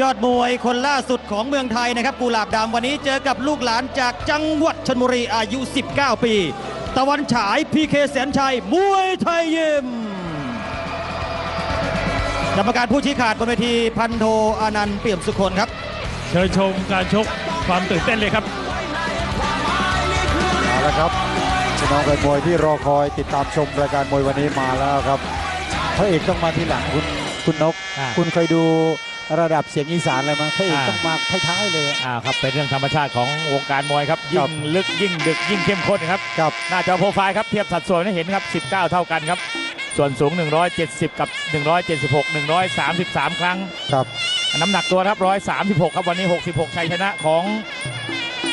ยอดมวยคนล่าสุดของเมืองไทยนะครับกุหลาบดำวันนี้เจอกับลูกหลานจากจังหวัดชนบุรีอายุ 19 ปี ตะวันฉายพีเคแสนชัยมวยไทยยิมกรรมการผู้ชี้ขาดบนเวทีพันโทอานันต์เปี่ยมสุคนครับ เชิญชมการชกความตื่นเต้นเลยครับเอาละครับพี่น้องแฟนมวยที่รอคอยติดตามชมรายการมวยวันนี้มาแล้วครับพระเอกต้องมาทีหลังคุณคุณนกอ่าคุณเคยดู ระดับเสียงอีสานอะไรมั้ยพระเอกอ่าต้องมาท้ายๆเลยอ่าครับเป็นเรื่องธรรมชาติของวงการมวยครับครัยิ่บงลึกยิ่งดึกยิ่งเข้มข้นครับกับหน้าจอโปรไฟล์ครับเทียบสัดส่วนให้เห็นครับ 19 เท่ากันครับ ส่วนสูง 170 กับ 176 133 ครั้งกับน้ำหนักตัวครับ 136 ครับวันนี้ 66 ชัยชนะของ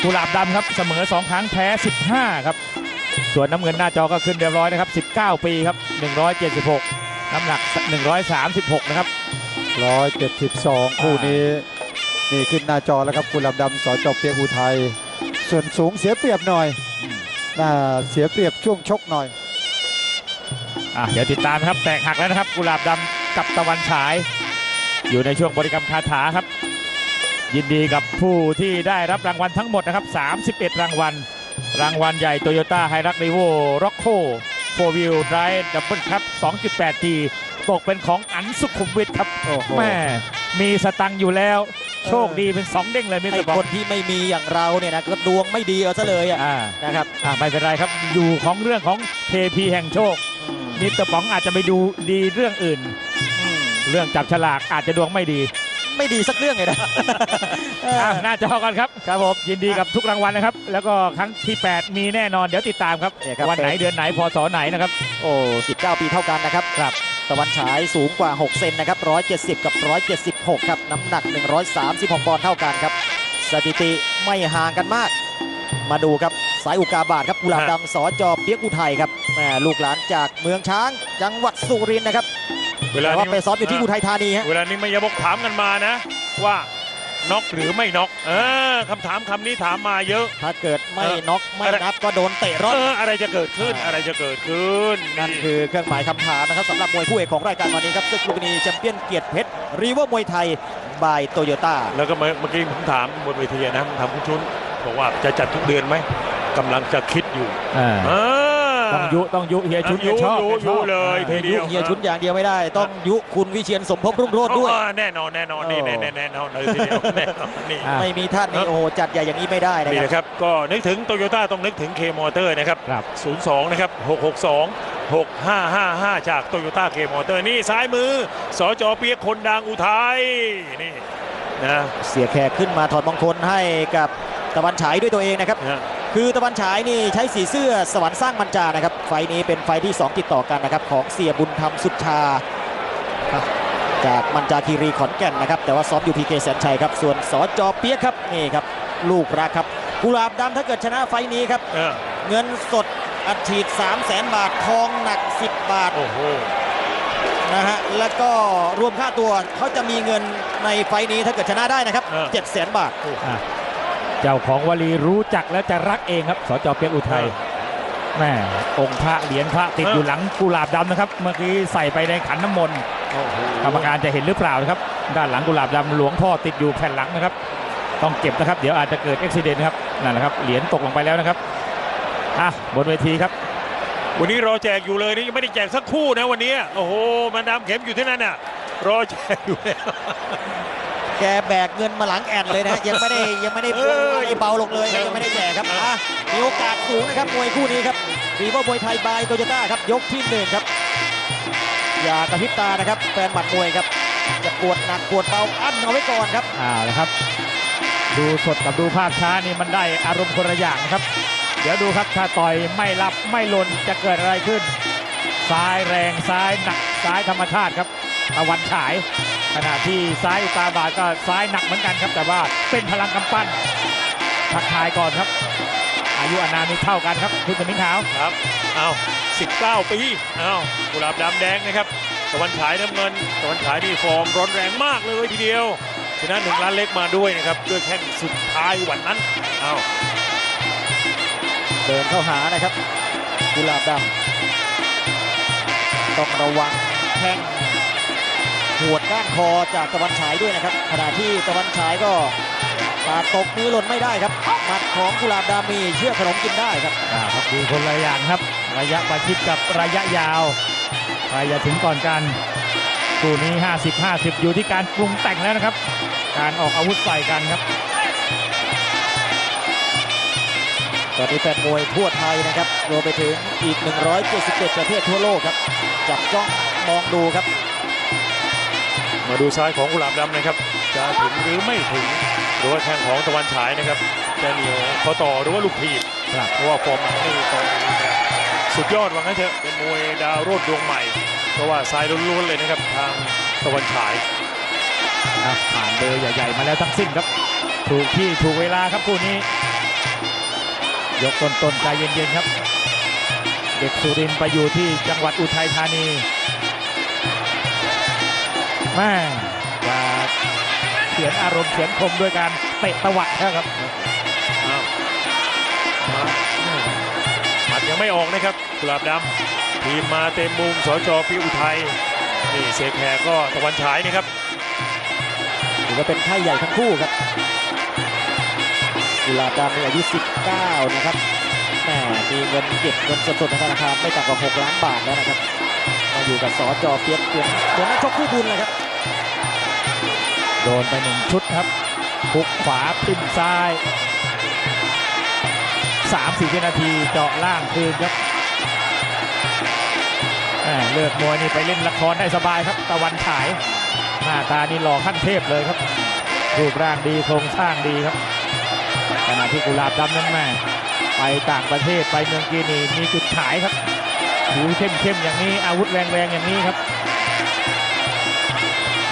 กุหลาบดำครับเสมอ 2 ครั้งแพ้ 15 ครับ ส่วนน้ำเงินหน้าจอก็ขึ้นเรียบร้อยนะครับ 19 ปีครับ 176 น้ำหนัก 136 นะครับ 172 คู่นี้นี่ขึ้นหน้าจอแล้วครับกุหลาบดำสอจอบเปียกอุทัยส่วนสูงเสียเปรียบหน่อยน่าเสียเปรียบช่วงชกหน่อยอะเดี๋ยวติดตามนะครับแตกหักแล้วนะครับ กุหลาบดำกับตะวันฉาย อยู่ในช่วงบริกรรมคาถาครับ ยินดีกับผู้ที่ได้รับรางวัลทั้งหมดนะครับ 31 รางวัล รางวัลใหญ่โตโยต้าไฮรักรีโวร็อกโคโฟวิลไดร์ดับเบิลครับ 2.8G ตกเป็นของอันสุขุมวิทครับโอ้โหแม่มีสตังค์อยู่แล้ว โชคดีเป็น2เด้งเลยมิสไอ้เตอร์บอคลนที่ไม่มีอย่างเราเนี่ยนะก็ดวงไม่ดีเอาซะเลยอะอ่านะครับอ่าไม่เป็นไรครับอยู่ของเรื่องของเทพีแห่งโชคอืมมิสเตอร์ป๋องอาจจะไปดูดีเรื่องอื่นอืมเรื่องจับฉลากอาจจะดวงไม่ดีไม่ดีสักเรื่องเลยนะอะหน้าจอกันครับครับผมยินดีกับทุกรางวัลนะครับ แล้วก็ครั้งที่ 8 มีแน่นอนเดี๋ยวติดตามครับเนี่ยครับวันไหนเดือนไหนพศไหนนะครับ โอ้19 ปีเท่ากันนะครับครับ ตะวันฉายสูงกว่า 6 เซนนะครับ 170 กับ 176 ครับ น้ำหนัก 136 ปอนด์เท่ากันครับ สถิติไม่ห่างกันมาก มาดูครับ สายอุกาบาตครับกุหลาบดำสอจอเปียกอุทัยครับแหม่ลูกหลานจากเมืองช้าง จังหวัดสุรินทร์นะครับเวลาแต่ว่านี้ไปซ้อมอยู่ที่อุทัยธานีฮะเวลานี้ไม่ยาบกถามกันมานะว่า น็อกหรือไม่น็อกเออคำถามคำนี้ถามมาเยอะ ถ้าเกิดไม่เออน็อกไม่นับก็โดนเตะรอดเอออะไรจะเกิดขึ้นอ่าอะไรจะเกิดขึ้นนั่นคือเครื่องหมายคำถามนะครับสำหรับมวยคู่เอกของรายการวันนี้ครับศึกลูกนีแชมเปี้ยนเกียรติเพชรรีเวอร์มวยไทยบายโตโยต้าแล้วก็เมื่อเมื่อกี้ผมถามบนเวทีนะผมถามคุณชุนบอกว่าจะจัดทุกเดือนไหมกำลังจะคิดอยู่เออ ต้องยุต้องยุเฮียชุดยุชอบยุชอบยุเลยอ่าทียุเฮียชุนอย่างเดียวไม่ได้ ต้องยุคุณวิเชียนสมภพรุ่งโรจน์ด้วยอ่าแน่นอนแน่นอนนี่โอ้แน่แน่แน่นอนเลยทีเดียวแน่นอนนี่อ่าไม่มีท่านนี่โอ้โหจัดใหญ่อย่างนี้ไม่ได้นะนี่ครับนะครับก็นึกถึงโตโยต้าต้องนึกถึงเคมอเตอร์นะครับครับ02นะครับ662 6555 จากโตโยต้าเคมอเตอร์นี่ซ้ายมือสจเปียกคนดังอุทัยนี่นะเสียแขกขึ้นมาถอดมงคลให้กับตะวันฉายด้วยตัวเองนะครับนะ คือตะวันฉายนี่ใช้สีเสื้อสวรรค์สร้างมันจานะครับ ไฟล์นี้เป็นไฟล์ที่ 2 ติดต่อกันนะครับ ของเสียบุญธรรมสุดชา จากมันจาคีรีขอนแก่นนะครับ แต่ว่าซ้อมอยู่พีเคแสนชัยครับ ส่วนสจเปียกครับนี่ครับ ลูกรักครับกุหลาบดำถ้าเกิดชนะไฟล์นี้ครับเออเงินสดอัดฉีด 3 0 0แสนบาททองหนัก 10 บาทโอ้โหนะฮะแล้วก็รวมค่าตัวเขาจะมีเงินในไฟล์นี้ถ้าเกิดชนะได้นะครับเออ7 0 0แสนบาทอะ เจ้าของวลีรู้จักและจะรักเองครับสจเปียกอุทัยแม่องค์พระเหรียญพระติดอยู่หลังกุหลาบดำนะครับ เมื่อกี้ใส่ไปในขันน้ำมนต์โอ้โหกรรมการจะเห็นหรือเปล่านะครับ ด้านหลังกุหลาบดำหลวงพ่อติดอยู่แผ่นหลังนะครับ ต้องเก็บนะครับ เดี๋ยวอาจจะเกิดอุบิเหตุนะครับนั่นแหละครับเหรียญตกลงไปแล้วนะครับอะบนเวทีครับ วันนี้รอแจกอยู่เลยนี่ยังไม่ได้แจกสักคู่นะวันนี้โอ้โหมันดามเข็มอยู่ที่นั่นน่ะรอแจกอยู่แล้ว แกแบกเงินมาหลังแอนเลยนะฮะยังไม่ได้ยังไม่ได้เออไอ้เบาลงเลยยังไม่ได้แจกครับอะมีโอกาสสูงนะครับมวยคู่นี้ครับรีเวอร์มวยไทยบายโตโยต้าครับยกที่หนึ่งครับ อย่ากระพริบตานะครับแฟนหมัดมวยครับจะปวดหนักปวดเบาอั้นเอาไว้ก่อนครับอ่านะครับ ดูสดกับดูภาพช้านี่มันได้อารมณ์คนละอย่างนะครับ เดี๋ยวดูครับถ้าต่อยไม่รับไม่หล่นจะเกิดอะไรขึ้น ซ้ายแรงซ้ายหนักซ้ายธรรมชาติครับ ตะวันฉาย ขณะที่ซ้ายอุตาบาทก็ซ้ายหนักเหมือนกันครับ แต่ว่าเป็นพลังกำปั้นทักทายก่อนครับ อายุอานามนี่เท่ากันครับคุณสมิงขาวครับเอา19 ปีเอากุหลาบดำแดงนะครับตะวันฉายน้ำเงินตะวันฉายนี่ฟอร์มร้อนแรงมากเลยทีเดียวชนะหนึ่งล้านเล็กมาด้วยนะครับด้วยแข้งสุดท้ายวันนั้นเอาเดินเข้าหานะครับ กุหลาบดำต้องระวังแข้ง หวดก้านคอจากตะวันฉายด้วยนะครับ ขณะที่ตะวันฉายก็ปาดตกมือหล่นไม่ได้ครับหมัดของกุหลาบดำมีเชื่อกขนมกินได้ครับอ่าครับดูคนละอย่างครับ ระยะประชิดกับระยะยาวใครจะถึงก่อนกันคู่นี้ 50 50 อยู่ที่การปรุงแต่งแล้วนะครับ การออกอาวุธใส่กันครับตอนนี้แฟนมวยทั่วไทยนะครับรวมไปถึงอีก 177 ประเทศทั่วโลกครับ จับจ้องมองดูครับ มาดูซ้ายของกุหลาบดำนะครับ จะถึงหรือไม่ถึง หรือว่าแข้งของตะวันฉายนะครับจะเหนียวคอต่อหรือว่าลูกทีบครับเพราะว่าฟอร์มหลังนี่ตอนนี้เนี่ยสุดยอดว่างั้นเถอะเป็นมวยดาวรุ่งดวงใหม่ เพราะว่าซ้ายล้วนๆเลยนะครับทางตะวันฉายอะผ่านเบอร์ใหญ่ๆมาแล้วทั้งสิ้นครับ ถูกที่ถูกเวลาครับคู่นี้ ยกต้นๆใจเย็นๆครับ เด็กสุรินทร์ไปอยู่ที่จังหวัดอุทัยธานี แม่จะเขียนอารมณ์เขียนคมด้วยการเตะตะวัดนะครับอ้าวมาหมัดยังไม่ออกนะครับกุหลาบดำทีมมาเต็มมุมสจพิอุทัยนี่เสกแขกก็ตะวันฉายนะครับถือว่าเป็นค่ายใหญ่ทั้งคู่ครับกุหลาบดำมีอายุ 19 นะครับแหมมีเงินเก็บเงินสดๆในธนาคารไม่ต่ำกว่า 6 ล้านบาทแล้วนะครับมาอยู่กับสอจอเปียกเปียกเหมือนนักชกคู่บุญเลยครับ โดนไปหนึ่งชุดครับพุกขวาปิ้นซ้าย3-4วินาทีเจาะล่างคืนครับแหม่เลือกมวยนี่ไปเล่นละครได้สบายครับ ตะวันฉาย หน้าตานี่หล่อขั้นเทพเลยครับ รูปร่างดีโครงสร้างดีครับขณะที่กุลาบดำนั้นแม่ไปต่างประเทศไปเมืองกีนีมีจุดขายครับผิวเข้มๆอย่างนี้อาวุธแรงๆอย่างนี้ครับ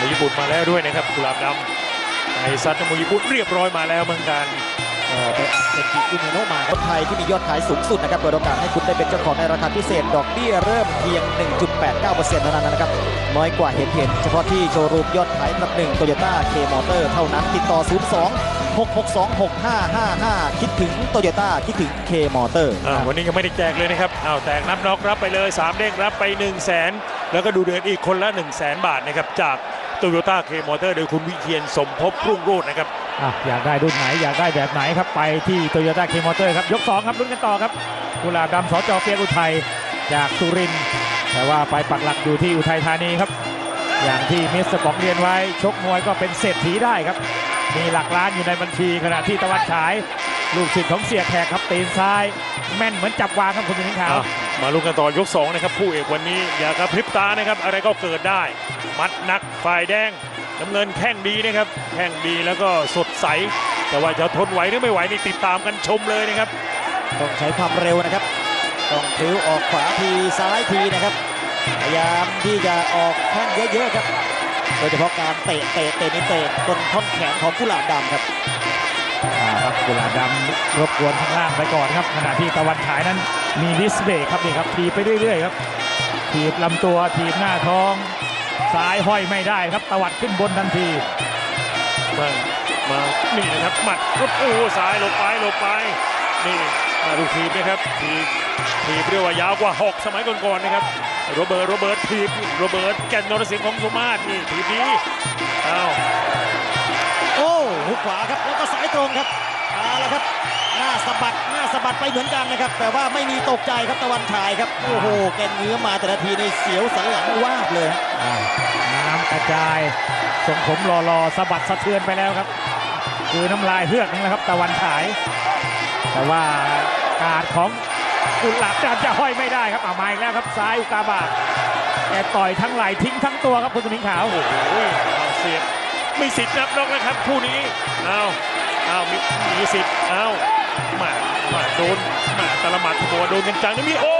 วยญี่ปุ่นมาแล้วด้วยนะครับกุหลาบดำไอซัดมวยญี่ปุ่นเรียบร้อยมาแล้วเหมือนกันก็ไปอัดเป็นกิอุมิโนะมาคนไทยที่มียอดขายสูงสุดนะครับเปิดโอกาสให้คุณได้เป็นเจ้าของในราคาพิเศษ ดอกเบี้ยเริ่มเพียง 1.89%เท่านั้นนะครับ น้อยกว่าเห็นเห็นเฉพาะที่โชว์รูมยอดขายอันดับหนึ่งโตโยต้าเคมอเตอร์เท่านั้น ติดต่อ 02 662 6555 คิดถึงโตโยต้าคิดถึงเคมอเตอร์อ่าวันนี้ยังไม่ได้แจกเลยนะครับอ้าวแตกนับน็อกรับไปเลย 3 เด้งรับไป 1 0 0 0 0แสนแล้วก็ดูเดือนอีกคนละ 1 0 0 0 0แสนบาทนะครับจาก โตโยต้าเคมอเตอร์โดยคุณวิเชียนสมภพรุ่งโรจน์นะครับอะอยากได้รุ่นไหนอยากได้แบบไหนครับไปที่โตโยต้าเคมอเตอร์ครับยก2ครับลุ้นกันต่อครับกุหลาบดำสจเปียกอุทัยจากสุรินทร์แต่ว่าไปปักหลักอยู่ที่อุทัยธานีครับ อย่างที่มิสเตอร์ป๋องเรียนไว้ชกมวยก็เป็นเศรษฐีได้ครับ มีหลักล้านอยู่ในบัญชีขณะที่ตะวันฉาย ลูกศิษย์ของเสียแขกครับตีนซ้าย แม่นเหมือนจับวางครับคุณสิงห์ขาวอะ มาลุ้นกันต่อยก2นะครับคู่เอกวันนี้อย่ากระพริบตานะครับอะไรก็เกิดได้ มัดนักฝ่ายแดงน้ำเงินแข้งดีนะครับแข้งดีแล้วก็สดใส แต่ว่าจะทนไหวหรือไม่ไหวนี่ติดตามกันชมเลยนะครับ ต้องใช้ความเร็วนะครับ ต้องทิ้วออกขวาทีซ้ายทีนะครับ พยายามที่จะออกแข้งเยอะๆครับ โดยเฉพาะการเตะเตะเตะนี่เตะบนท่อนแขนของกุหลาบดำครับ ครับกุหลาบดำรบกวนข้างล่างไปก่อนครับขณะที่ตะวันฉายนั้นมีดิสเบรกครับนี่ครับทีไปเรื่อยๆครับทีบลำตัวทีบหน้าท้องซ้ายห้อยไม่ได้ครับตะวัดขึ้นบนทันทีมามานี่นะครับหมัดโอ้ซ้ายหลบไปหลบไปนี่มาดูทีมนะครับทีมทีมเรียกว่ายาวกว่าหกสมัยก่อนๆนะครับโรเบิร์ตโรเบิร์ตทีมโรเบิร์ตแก่นนรสิงห์ของสุมาศนี่ทีมนี้อ้าว ขวาครับแล้วก็สายตรงครับมาแล้วครับหน้าสะบัดหน้าสะบัดไปเหมือนกันนะครับ แต่ว่าไม่มีตกใจครับตะวันฉายครับ โอ้โหแกเงื้อมาแต่ละทีนี่เสียวสันหลังวาบเลยฮะอ่าน้ำกระจายทรงผมรอๆสะบัดสะเทือนไปแล้วครับ คือน้ำลายเฮือกนั่นแหละครับ ตะวันฉาย แต่ว่าการของกุหลาบดำจะห้อยไม่ได้ครับเอามาอีกแล้วครับซ้ายอุกาบาตแกต่อยทั้งไหล่ทิ้งทั้งตัวครับคุณสมิงขาวโอ้โหเอาเสียบ มีสิทธิ์นับนอกนะครับคู่นี้เอาเอามีมีสิทธิ์เอามามาโดนมาตะละหมัดตัวโดนกันจังนี่มีโอ้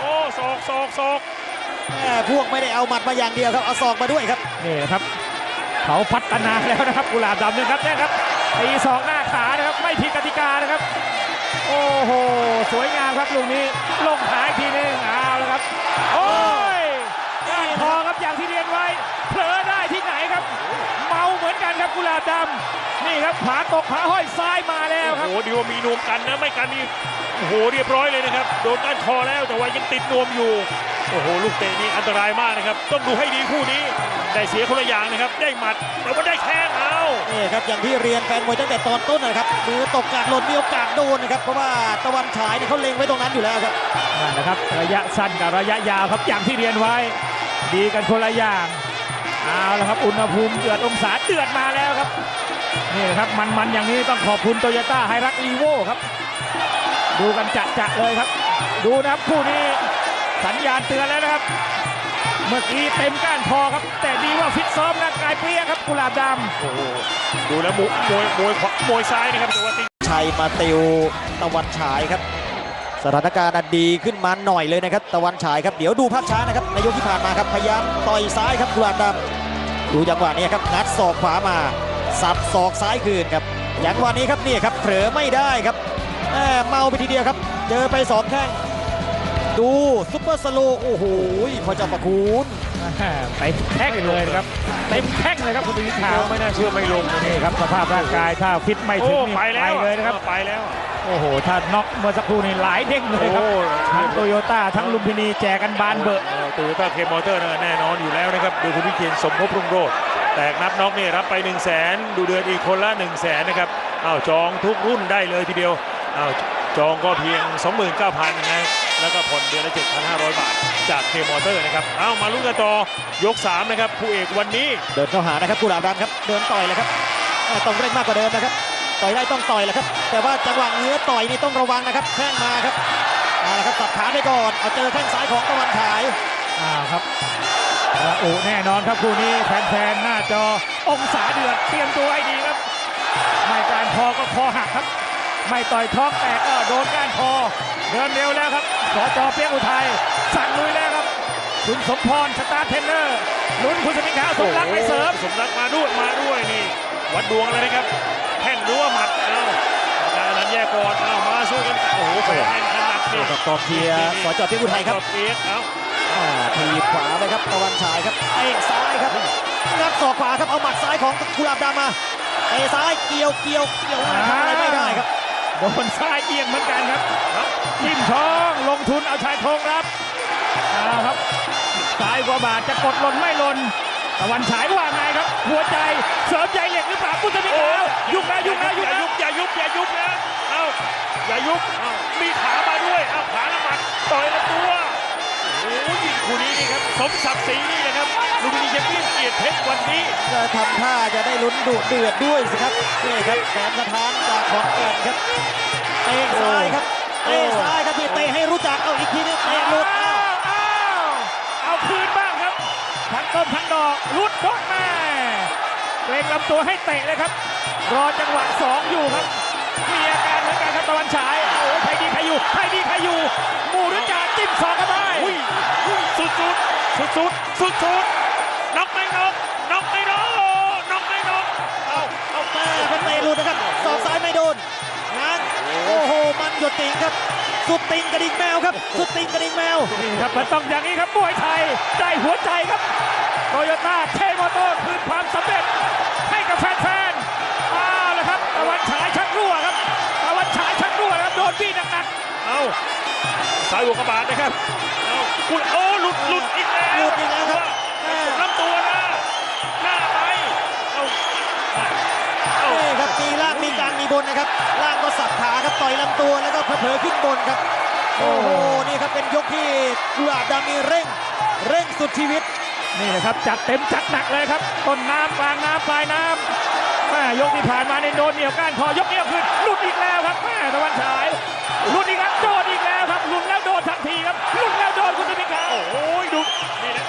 โอ้ศอกศอกศอกแม่พวกไม่ได้เอาหมัดมาอย่างเดียวครับเอาศอกมาด้วยครับนี่นะครับเขาพัฒนาแล้วนะครับกุหลาบดำเนี่ยครับเนี่ยครับตีสองหน้าขานะครับไม่ผิดกติกานะครับ โอ้โหสวยงามครับลูกนี้ลงขาอีกทีหนึงเอาแล้วครับ โอ้ยก้านคอครับอย่างที่เรียนไว้เผลอได้ที่ไหนครับ เมาเหมือน กันครับกุหลาบดำนี่ครับขาตกขาห้อยซ้ายมาแล้วครับ โอ้โหดีว่ามีนวมกันนะไม่กันนี่โอ้โหเรียบร้อยเลยนะครับ โดนก้านคอแล้วแต่ว่ายังติดนวมอยู่ โอ้โหลูกเตะนี่อันตรายมากนะครับ ต้องดูให้ดีคู่นี้ได้เสียคนละอย่างนะครับ ได้หมัดแต่ว่าได้แข้งเอานี่ครับอย่างที่เรียนแฟนมวยตั้งแต่ตอนต้นนะครับมือตกจากหล่นมีโอกาสโดนนะครับเพราะว่าตะวันฉายเนี่ยเขาเล็งไว้ตรงนั้นอยู่แล้วครับนั่นนะครับ ระยะสั้นกับระยะยาวครับอย่างที่เรียนไว้ ดีกันคนละอย่าง เอาละครับอุณหภูมิเดือดองศาเดือดมาแล้วครับนี่นะครับมันๆอย่างนี้ต้องขอบคุณโตโยต้าไฮรักลีโวครับ ดูกันจะจะๆเลยครับ ดูนะครับคู่นี้สัญญาณเตือนแล้วนะครับ เมื่อกี้เต็มก้านคอครับ แต่ดีว่าฟิตซ้อมร่างกายเปรี้ยครับกุหลาบดำโอ้โหดูแล้วมุมวยมวยขวามวยซ้ายนะครับแต่ว่าตีชัยมาติวตะวันฉายครับ สถานการณ์น่ะดีขึ้นมาหน่อยเลยนะครับตะวันฉายครับเดี๋ยวดูภาพช้านะครับในยกที่ผ่านมาครับพยายามต่อยซ้ายครับกุหลาบดำดูจังหวะนี้ครับงัดศอกขวามาสับศอกซ้ายคืนครับอย่างวันนี้ครับนี่ครับเผลอไม่ได้ครับแหม่เมาไปทีเดียวครับ เจอไปสองแข้งดูซุปเปอร์สโลว์โอ้โหพอเจะประคุณเต็มแข้งเลยนะครับเต็มแข้งเลยครับคุณพิธาไม่น่าเชื่อไม่ลงนะนี่ครับสภาพร่างกายถ้าฟิตไม่ถึโอ้งนี่ไปแล้วเลยนะครับไปแล้ว โอ้โห ถ้าน็อกเมื่อสักครู่นี่หลายเด้งเลยครับ โอ้ทั้งโตโยต้าทั้งลุมพินีแจกกันบานเบอะ โตโยต้าเคมอเตอร์แน่นอนอยู่แล้วนะครับดูคุณวิเชียนสมภพรุ่งโรจน์แตกนับน็อกนี่รับไป 1 0 0 0 0แสนดูเดือนอีกคนละ 1 0 0 0 0แสนนะครับอ้าวจองทุกรุ่นได้เลยทีเดียวอ้าวจองก็เพียง 29,000นะแล้วก็ผ่อนเดือนละ 7,500 บาท จากเคมอเตอร์นะครับอ้าวมาลุ้นกันต่อยก 3 นะครับผู้เอกวันนี้ เดินเข้าหานะครับกุหลาบดำครับ เดินต่อยเลยครับเอ่อต้องเร่งมากกว่าเดิมนะครับ ต่อยได้ต้องต่อยแหละครับ แต่ว่าจังหวะเงื้อต่อยนี่ต้องระวังนะครับแข้งมาครับเอาละครับตัดขาไปก่อน เอาเจอแข้งซ้ายของตะวันฉายอ่าครับระอุแน่นอนครับคู่นี้แฟนๆหน้าจอองศาเดือดเตรียมตัวให้ดีครับ ไม่การคอก็คอหักครับ ไม่ต่อยท้องแตกก็โดนก้านคอเดินเร็วแล้วครับสจเปียกอุทัยสั่งลุยแล้วครับ คุณสมพรสตาร์เทรนเนอร์ลุ้นคุณสมิงขาวสมรักไปเสริม สมรักมาด้วยมาด้วยนี่วัดดวงเลยนะครับ แข้งหรือว่าหมัดเอาการนั้นแยกก่อนเอามาสู้กันโอ้โหแข้งขนาดนี่กับกองเชียร์สจพิกุไทยครับเปียกเอาอ่าทีบขวาไปครับตะวันฉายครับเตะซ้ายครับงัดศอกขวาครับเอาหมัดซ้ายของกุหลาบดำมาเตะซ้ายเกี่ยวเกี่ยวเกี่ยวทำอะไรไม่ได้ครับโดนซ้ายเอียงเหมือนกันครับจิ้มท้องลงทุนเอาชายโครงรับเอาครับซ้ายกว่าบาทจะกดหล่นไม่หล่น ตะวันฉายว่าไงครับ หัวใจเสริมใจเหล็กหรือเปล่ากุศมิขาวยุบนะยุบนะยุอบย่านะยุบอย่ายุบอย่ายุบนะเอาอย่ายุบเอามีขามาด้วยเอาขาละหมัดต่อยละตัวโอ้ยคู่นี้นี่ครับสมศักดิ์ศรีนี่นะครับลูกนี้แชมเปี้ยนเกียรติเพชรวันนี้จะทำท่าจะได้ลุ้นดุเดือดด้วยสิครับนี่ครับแสนสถานจากขอนแก่นครับเตะซ้ายครับเตะซ้ายครับพี่เตะให้รู้จักเอาอีกทีนึงเตะหลุด ต้มทั้งดอกลุดโดนแม่เกรงลำตัวให้เตะเลยครับ รอจังหวะสองอยู่ครับ มีอาการเหมือนกันครับตะวันฉาย โอ้ยใครดีใครอยู่ใครดีใครอยู่หมู่รุจ่าจิ้มสองเข้าไปอุ้ยอุ้ยสุดสุดสุดสุดสุดสุดน็อกไม่น็อกน็อกไม่น็อกน็อกไม่น็อกเอาเอาแม่เป็นเตะหลุดนะครับสองซ้ายไม่โดนง้างโอ้โห มันหยดติงครับสุดติงกระดิ่งแมวครับ สุดติงกระดิ่งแมวนี่ครับมันต้องอย่างนี้ครับมวยไทยได้หัวใจครับ โตโยต้าเทมอโต้คืนความสำเร็จให้กับแฟนๆเอาละครับตะวันฉายชักรั่วครับตะวันฉายชักรั่วครับโดนบี้หนักๆเอาสายหัวกระบาดนะครับเอาคุณโอ้หลุดหลุดอีกแล้วหลุดอีกแล้วครับแม่ลำตัวนะหน้าไปเอาเอานี่ครับมีล่างมีกลางมีบนนะครับ ล่างก็สับขาครับต่อยลำตัวแล้วก็เผลอๆขึ้นบนครับโอ้โหนี่ครับเป็นยกที่กุหลาบดำมีเร่ง เร่งสุดชีวิต นี่นะครับจัดเต็มจัดหนักเลยครับต้นน้ำกลางน้ำปลายน้ำแม่ยกที่ผ่านมาในโดนเหนียวก้านคอยกเอวขึ้นหลุดอีกแล้วครับแม่ตะวันฉายหลุดอีกแล้วโดนอีกแล้วครับหลุดแล้วโดนทันทีครับหลุดแล้วโดนคุณสมิงขาโอ้ยดูนี่นะ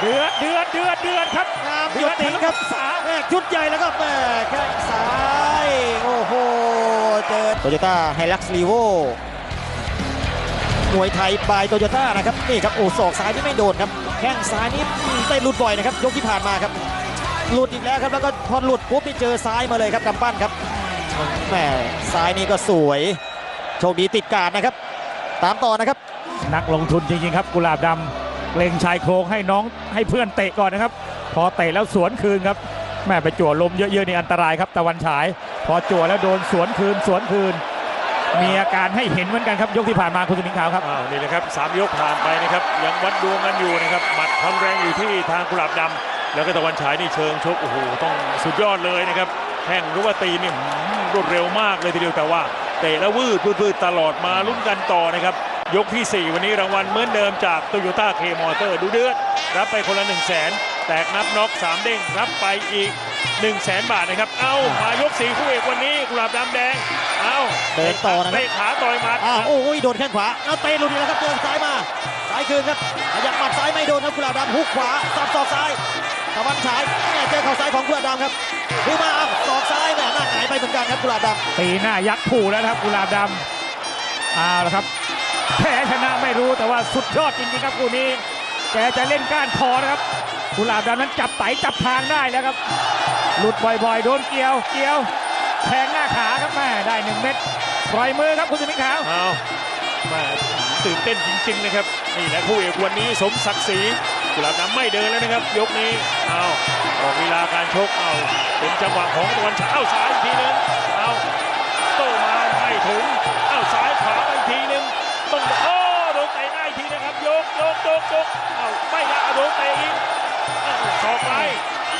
เดือดเดือดเดือดเดือดครับงามเดืหยอดดติงครับสาแม่ชุดใหญ่แล้วก็แม่แข้งซ้ายโอ้โหเจอโตโยต้าไฮลักซ์ลีโวมวยไทยบายโตโยต้านะครับนี่ครับโอ้ศอกซ้ายนี่ไม่โดนครับแข้งซ้ายนี่อืมเตะหลุดบ่อยนะครับยกที่ผ่านมาครับหลุดอีกแล้วครับแล้วก็พอหลุดปุ๊บนี่เจอซ้ายมาเลยครับกำปั้นครับแหม่ซ้ายนี่ก็สวย โชคดีติดการดนะครับ ตามต่อนะครับ นักลงทุนจริงๆครับกุหลาบด เล็งชายโครงให้น้องให้เพื่อนเตะก่อนนะครับ พอเตะแล้วสวนคืนครับแม่ไปจั่วลมเยอะๆนี่อันตรายครับตะวันฉาย พอจั่วแล้วโดนสวนคืนสวนคืน มีอาการให้เห็นเหมือนกันครับยกที่ผ่านมาคุณสมิงขาวครับอ้าวนี่นะครับสามยกผ่านไปนะครับยังวัดดวงกันอยู่นะครับหมัดความแรงอยู่ที่ทางกุหลาบดำแล้วก็ตะวันฉายนี่เชิงชกโอ้โหต้องสุดยอดเลยนะครับแข้งหรือว่าตีนี่รวดเร็วมากเลยทีเดียวแต่ว่าเตะแล้ววืดวืดวืดตลอดมาลุ้นกันต่อนะครับ ยกทีสี่ 4 วันนี้รางวัลเหมือนเดิมจากโตโยต้าเคมอเตอร์ดูเดือด รับไปคนละ 1 0 0 0 0แสนแตกนับน็อก 3 เด้ง รับไปอีก 1 0 0 0 0แสนบาทนะครับ เอ้ามายกสี่คู่เอกวันนี้กุหลาบดำแดง เอ้าเดินต่อนะครับเตะขาต่อยหมัดอ้าวโอ้ยโดนแข้งขวาเอาเตะหลุดอีกแล้วครับเดินซ้ายมาซ้ายคืนครับขยับหมัดซ้ายไม่โดนครับกุหลาบดำฮุกขวาสับศอกซ้ายตะวันฉายแม่เจอเข่าซ้ายของกุหลาบดำครับคือมาเอาศอกซ้ายแม่หน้าหงายไปเหมือนกันครับกุหลาบดำตีหน้ายักษ์ผูแล้วนะครับกุหลาบดำเอาละครับ แพ้ชนะไม่รู้แต่ว่าสุดยอดจริงๆครับคู่นี้แกจะเล่นก้านคอนะครับกุหลาบดำนั้นจับไตจับทางได้แล้วครับ หลุดบ่อยๆ โดนเกี่ยว เกี่ยวแทงหน้าขาครับแม่ได้หนึ่งเม็ดปล่อยมือครับคุณสมิงขาวเอามาตื่นเต้นจริงๆนะครับนี่แหละคู่เอกวันนี้สมศักดิ์ศรีกุหลาบดำไม่เดินแล้วนะครับ ยกนี้เอาออกลีลาการชกเอาเป็นจังหวะของตะวันฉายเอาซ้ายอีกทีนึงเอาโตมาไม่ถึงเอาซ้ายขวาอีกทีนึง ต้องโอ้โดนเตะได้อีกทีนะครับยกยกยกยกเอาไม่ได้โดนเตะอีกเอาสอกไป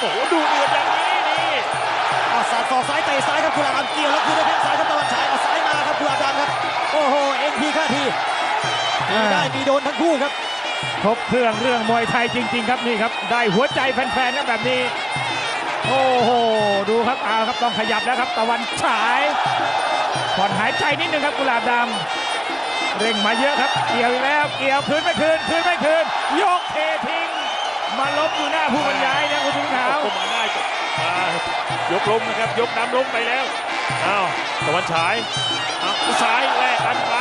โอ้โหดูเดือดอย่างนี้นี่เอาสาดศอกซ้ายเตะซ้ายครับกุหลาบดำเกี่ยวแล้วคืนด้แข้งซ้ายครับตะวันฉายเอาซ้ายมาครับกุหลาบดำครับโอ้โหเอ็นทีค่าทีมีได้มีโดนทั้งคู่ครับครบเครื่องเรื่องมวยไทยจริง ๆ ครับนี่ครับ ได้หัวใจแฟนๆครับแบบนี้ โอ้โหดูครับเอาครับต้องขยับแล้วครับ ตะวันฉายผ่อนหายใจนิดนึงครับกุหลาบดำ เร่งมาเยอะครับ เกี่ยวอีกแล้ว เกี่ยวคืนไม่คืนคืนไม่คืน ยกเททิ้ง มาลบอยู่หน้าผู้บรรยายนะคุณทุงขาวก็มาได้มายกล้มนะครับ ยกน้ำล้มไปแล้ว อ้าวตะวันฉายเอาซ้ายแลกกันไป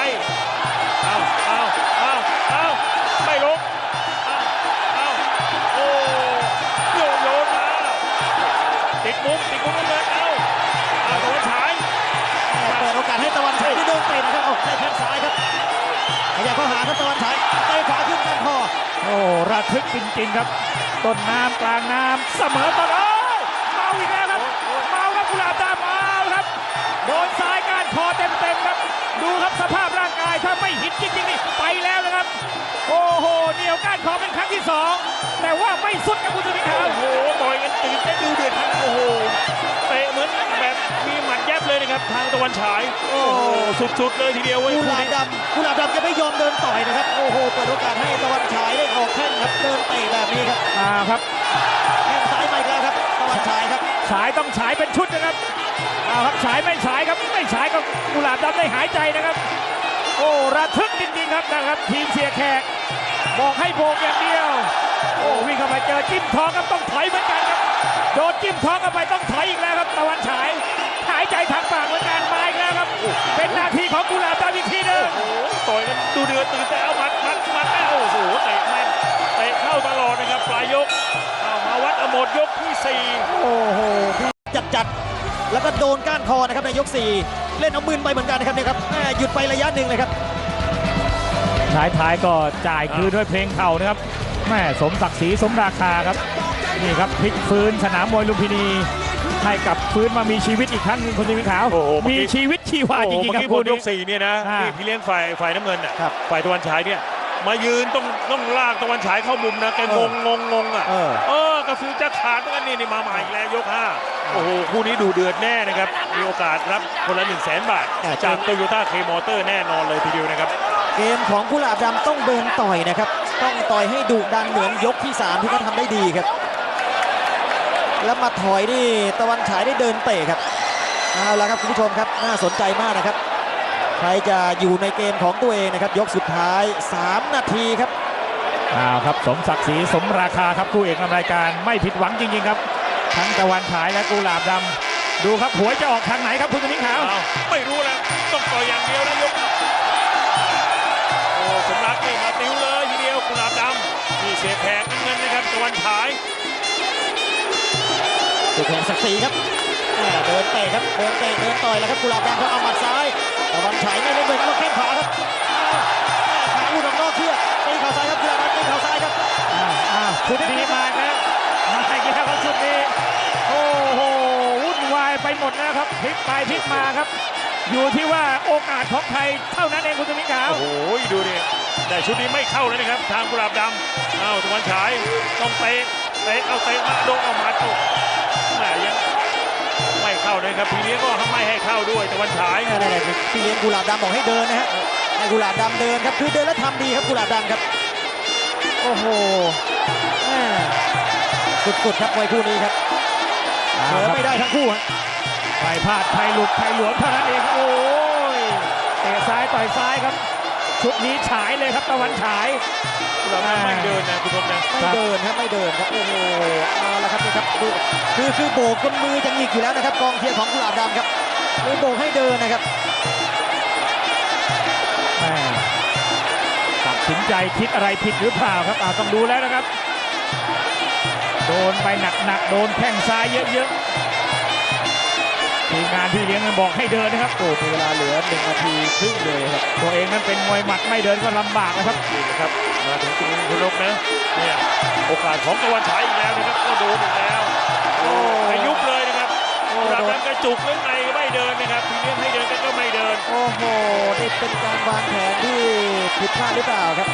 อ้าวอ้าวอ้าวอ้าวไม่ล้มอ้าวอ้าวโอ้โยนโยนมาติดมุมติดมุมนั่นเลยเอาเอาตะวันฉายเปิดโอกาสให้ตะวันฉายได้โดนเตะนะครับออกได้แข้งซ้ายครับ ขยับเข้าหาครับตะวันฉายเตะขวาขึ้นกันคอโอ้ระทึกจริงๆครับ ต้นน้ำกลางน้ำเสมอต้นโอ้ยเมาอีกแล้วครับเมาครับกุหลาบดำเอาครับโดนซ้ายก้านคอเต็มๆครับ ดูครับสภาพร่างกายถ้าไม่หินจริงๆนี่ไปแล้วนะครับ โอ้โหเหนียวก้านคอเป็นครั้งที่สองแต่ว่าไม่สุดครับคุณสุนิขาวโอ้โหต่อยกัน ตื่นเต้นดูเดือดทั้งโอ้โหเตะเหมือนแบบมีหมัดแยบเลยนะครับ ทางตะวันฉาย โอ้โหสุดๆเลยทีเดียวเว้ยกุคู่หลาบนี้ดำกุหลาบดำจะไม่ยอมเดินต่อยนะครับ โอ้โหเปิดโอกาสให้ตะวันฉายได้ออกแข้งครับ เดินเตะแบบนี้ครับอ่าครับ แข้งซ้ายมาอีกแล้วครับ ตะวันฉายครับ ฉายต้องฉายเป็นชุดนะครับเอาครับฉายไม่ฉายครับไม่ฉายก็กุหลาบดำได้หายใจนะครับ โอ้ระทึกจริงๆครับนะครับ ทีมเสียแขก บอกให้โบกอย่างเดียว โอ้วิ่งเข้ามาเจอจิ้มท้องครับต้องถอยเหมือนกันครับ โดนจิ้มท้องเข้าไปต้องถอยอีกแล้วครับตะวันฉาย หายใจทางปากเหมือนกันมาอีกแล้วครับ เป็นหน้าที่ของกุหลาบดำอีกทีหนึงโอ้โหต่อยกันดูเดือดตื่นแต่เอาหมัดหมัดหมัดแล้วโอ้โหเตะแม่นเตะเข้าตลอดนะครับปลายยกเอามาวัดเอาหมดยกที่สี่โอ้โหจัดจัดๆแล้วก็โดนก้านคอนะครับในยก4เล่นเอามืนไปเหมือนกันนะครับเนี่ยครับแม่หยุดไประยะหนึ่งเลยครับ ท้ายท้ายๆก็จ่ายคืนด้วยเพลงเข่านะครับแม่สมศักดิ์ศรีสมราคาครับนี่ครับพลิกฟื้นสนามมวยลุมพินีให้กลับฟื้นมามีชีวิตอีกครั้งหนึงคุณสิงห์ขาวโอ้โหเมื่อมีกี้ชีวิตชีวาโอ้จโหริงเมื่ๆอครับกี้หมคู่ดยนี้กสี่เนี่ยนะอ่านี่พี่เลี้ยงฝ่ายฝ่ายน้ำเงินอะครับฝ่ายตะวันฉายเนี่ยมายืนต้องต้องลากตะวันฉายเข้ามุมนะแกงงงงงงอะเออเออกระสือจะขาดเหมือนกันนี่นี่มาใหม่อีกแล้วยกห้าโอ้โหคู่นี้ดูเดือดแน่นะครับมีโอกาสรับคนละ1 0 0 0 0แสนบาทอ่าจากโตโยต้าเคมอเตอร์แน่นอนเลยทีเดียวนะครับ เกมของกุหลาบดำต้องเดินต่อยนะครับ ต้องต่อยให้ดุดันเหมือนยกที่ 3 ที่เขาทำได้ดีครับ แล้วมาถอยนี่ตะวันฉายได้เดินเตะครับเอาละครับคุณผู้ชมครับน่าสนใจมากนะครับ ใครจะอยู่ในเกมของตัวเองนะครับ ยกสุดท้าย 3 นาทีครับอ้าวครับสมศักดิ์ศรีสมราคาครับคู่เอกนำรายการไม่ผิดหวังจริงๆครับ ทั้งตะวันฉายและกุหลาบดำดูครับหวยจะออกทางไหนครับคุณสิงห์ขาวอ้าวไม่รู้แล้วต้องต่อยอย่างเดียวนะยกโอ้ สมรักนี่มาติ้วเลยทีเดียวกุหลาบดำนี่เสียแผงเงินนะครับตะวันฉายเสียแผงศักดิ์ศรีครับเดินเตะครับเดินเตะเดินต่อยแล้วครับกุหลาบดำเขาเอาหมัดซ้ายตะวันฉายไม่ได้เหมือนกับแข้งขวาครับขาอุ้งนอกเชืยกตีเข่าซ้ายครับกุหลาบดำตีเข่าซ้ายครับอ้าชุดนี้มาครับมาอีกแล้วครับชุดนี้โอ้โหวุ่นวายไปหมดแล้ครับพลิกไปพลิกมาครับ อยู่ที่ว่าโอกาสของใครเท่านั้นเองคุณสมิงขาวโอ้โหดูดิแต่ชุดนี้ไม่เข้าเลยนะครับ ทางกุหลาบดำอ้าวตะวันฉายต้องเตะเตะเอาเตะมาโดนเอาหมัดโอ้แหม่ยังไม่เข้าเลยครับทีนี้ก็ไม่ให้เข้าด้วยตะวันฉายนี่ๆๆพี่เลี้ยงกุหลาบดำบอกให้เดินนะฮะให้กุหลาบดำเดินครับคือเดินแล้วทำดีครับกุหลาบดำครับ โอ้โหแม่สุดๆครับมวยคู่นี้ครับเผลอไม่ได้ทั้งคู่ฮะ ใครพลาดใครหลุดใครหลวมเท่านั้นเองโอ้ยเตะซ้ายต่อยซ้ายครับ ชุดนี้ฉายเลยครับตะวันฉายกุหลาบดำไม่เดินนะคุณผู้ชมนะไม่เดินครับไม่เดินครับโอ้โหเอาละครับนี่ครับดูคือคือโบกจนมือจะหงิกอยู่แล้วนะครับกองเชียร์ของกุหลาบดำครับเลยโบกให้เดินนะครับแม่ตัดสินใจคิดอะไรผิดหรือเปล่าครับอาต้องดูแล้วนะครับ โดนไปหนักๆโดนแข้งซ้ายเยอะๆ ทีมงานพี่เลี้ยงมันบอกให้เดินนะครับโอ้มีเวลาเหลือหนึ่งนาทีครึ่งเลยครับตัวเองนั้นเป็นมวยหมัดไม่เดินก็ลำบากนะครับนี่นะครับมาถึงตรงนี้คุณนกนะเนี่ยโอกาสของตะวันฉายอีกแล้วนะครับก็โดนอีกแล้วโอ้ขยุบเลยนะครับโอ้กุหลาบโดนดำกระจุกเรื่องในไม่ เดินนะครับทีนี้ให้เดินกันก็ไม่เดิน โอ้โหนี่เป็นการวางแผนที่ผิดพลาดหรือเปล่าครับ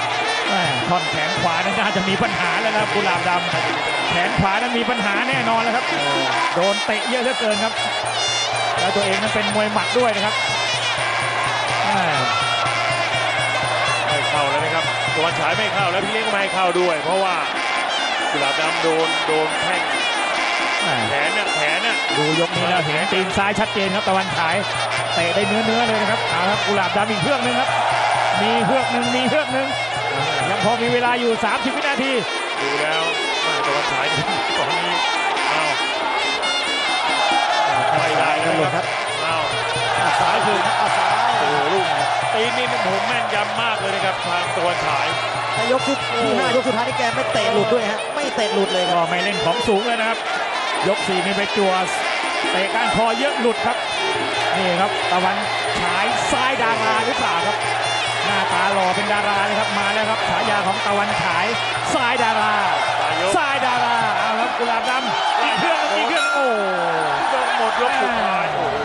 แม่ท่อนแขนขวานั้นน่าจะมีปัญหาแล้วนะครับกุหลาบดำแขนขวานั้นมีปัญหาแน่นอนแล้วครับ โดนเตะเยอะเหลือเกินครับ แล้วตัวเองนั้นเป็นมวยหมัดด้วยนะครับแม่ไม่เข้าแล้วนะครับตะวันฉายไม่เข้าแล้วพี่เลี้ยงก็ไม่ให้เข้าด้วย เพราะว่ากุหลาบดำโดนโดนแข้ง แม่แขนน่ะแขนน่ะดูยกนี้แล้วเห็นตีนซ้ายชัดเจนครับตะวันฉายเตะได้เนื้อเนื้อๆเลยนะครับเอาครับกุหลาบดำอีกเพือกหนึ่งครับ มีเพือกหนึ่งมีเพือกหนึ่งยังพอมีเวลาอยู่ 30 วินาที ดูแล้วมาตะวันฉายตอนนี้อ้าวไม่ได้กันะนหลุดคครัรับบอ้าวอะซ้ายคืนครับอะซ้ายโอ้โหลูกตีนนี่ผมแม่นยำมากเลยนะครับทางตะวันฉายแต่ยกสุดที่ห้ายกสุดท้ายนี่แกไม่เตะหลุดด้วยฮะไม่เตะหลุดเลยคก็รับไม่เล่นของสูงเลยนะครับ ยกสี่นี่ไปจัวเตะก้านคอเยอะหลุดครับ นี่ครับตะวันฉายซ้ายดาราหรือเปล่าครับ หน้าตาหล่อเป็นดาราเลยครับมาแล้วครับฉายาของตะวันฉายซ้ายดาราตายกซ้ายดาราเอาครับกุหลาบดำอีกเครื่องอีกเครื่องโอ้ยกหมดยกสุดท้ายโอ้โห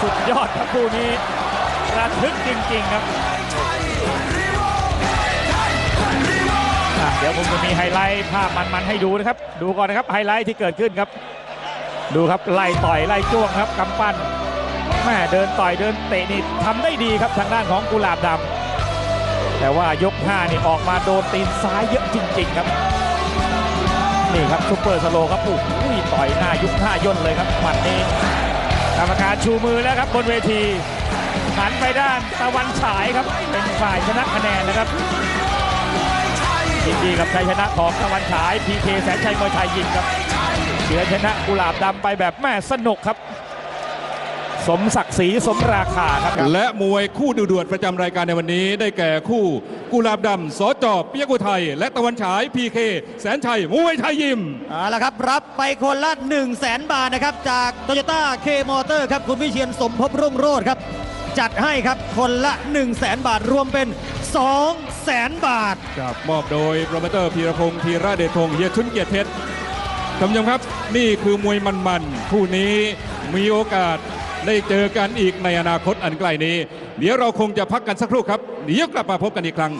สุดยอดครับคู่นี้ระทึกจริงๆครับ ดี๋ยวผมจะมีไฮไลท์ภาพมันๆให้ดูนะครับ ดูก่อนนะครับไฮไลท์ที่เกิดขึ้นครับ ดูครับไล่ต่อยไล่จ้วงครับกำปั้นแม่เดินต่อยเดินเตะนี่ทำได้ดีครับทางด้านของกุหลาบดำแต่ว่ายก5นี่ออกมาโดนตีนซ้ายเยอะจริง ๆ ครับนี่ครับซุปเปอร์สโลครับโอ้โหต่อยหน้ายุบหน้าย่นเลยครับหมัดนี้กรรมการชูมือแล้วครับบนเวทีหันไปด้านตะวันฉายครับเป็นฝ่ายชนะคะแนนนะครับ ยินดีกับชัยชนะของตะวันฉายพีเคแสนชัยมวยไทยยิมครับเฉือนชนะกุหลาบดำไปแบบแม่สนุกครับ สมศักดิ์ศรีสมราคาครับ และมวยคู่ดุเดือดประจำรายการในวันนี้ ได้แก่คู่กุหลาบดำสจอบเปียกุไทย และตะวันฉายพีเคแสนชัยมวยไทยยิมเอาละครับ รับไปคนละ 1 0 0 0 0แสนบาทนะครับ จากโตโยต้าเคมอเตอร์ครับ คุณวิเชียนสมภพรุ่งโรจน์ครับ จัดให้ครับคนละ 1 0 0 0 0แสนบาทรวมเป็น 2แสนบาท ครับมอบโดยโปรโมเตอร์พีรพงศ์ธีระเดชพงศ์เฮียชุนเกียรติเพชรท่านผู้ชมครับนี่คือมวยมันๆคู่นี้มีโอกาสได้เจอกันอีกในอนาคตอันใกล้นี้ เดี๋ยวเราคงจะพักกันสักครู่ครับ เดี๋ยวกลับมาพบกันอีกครั้ง